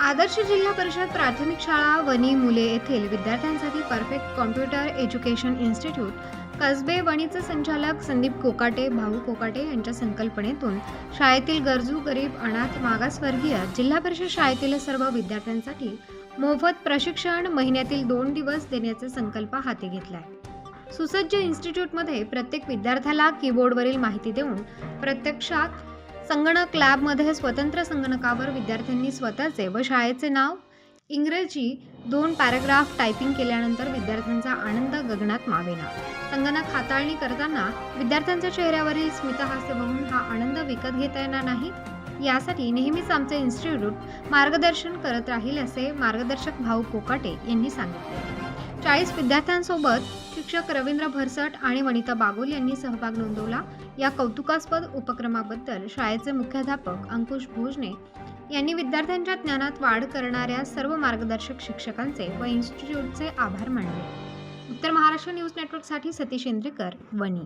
आदर्श जिल्हा परिषद प्राथमिक शाळा वणी मुले येथील विद्यार्थ्यांसाठी perfect computer education institute Kasbe वणीचे संचालक संदीप कोकाटे भाऊ कोकाटे यांच्या संकल्पनेतून शाळेतील गरजू गरीब अनाथ मागासवर्गीय जिल्हा परिषद शाळेतील सर्व विद्यार्थ्यांसाठी मोफत प्रशिक्षण महिन्यातील दोन दिवस देण्याचा संकल्प हाती घेतलाय. सुसज्ज इन्स्टिट्यूटमध्ये प्रत्येक विद्यार्थ्याला कीबोर्डवरील माहिती देऊन प्रत्यक्षात संगणक लॅबमध्ये स्वतंत्र संगणकावर विद्यार्थ्यांनी स्वतःचे व शाळेचे नाव इंग्रजी दोन पॅराग्राफ टायपिंग केल्यानंतर विद्यार्थ्यांचा आनंद गगनात मावेना. संगणक हाताळणी करताना विद्यार्थ्यांच्या चेहऱ्यावरील स्मितहास्य बघून हा आनंद विकत घेता येणार नाही? यासाठी नेहमीच आमचे इन्स्टिट्यूट मार्गदर्शन करत राहील असे मार्गदर्शक भाऊ कोकाटे यांनी सांगितले. चाळीस विद्यार्थ्यांसोबत शिक्षक रवींद्र भरसट आणि वनिता बागुल यांनी सहभाग नोंदवला. या कौतुकास्पद उपक्रमाबद्दल शाळेचे मुख्याध्यापक अंकुश भोजने यांनी विद्यार्थ्यांच्या ज्ञानात वाढ करणाऱ्या सर्व मार्गदर्शक शिक्षकांचे व इन्स्टिट्यूटचे आभार मानले. उत्तर महाराष्ट्र न्यूज नेटवर्कसाठी सतीश इंद्रेकर वणी.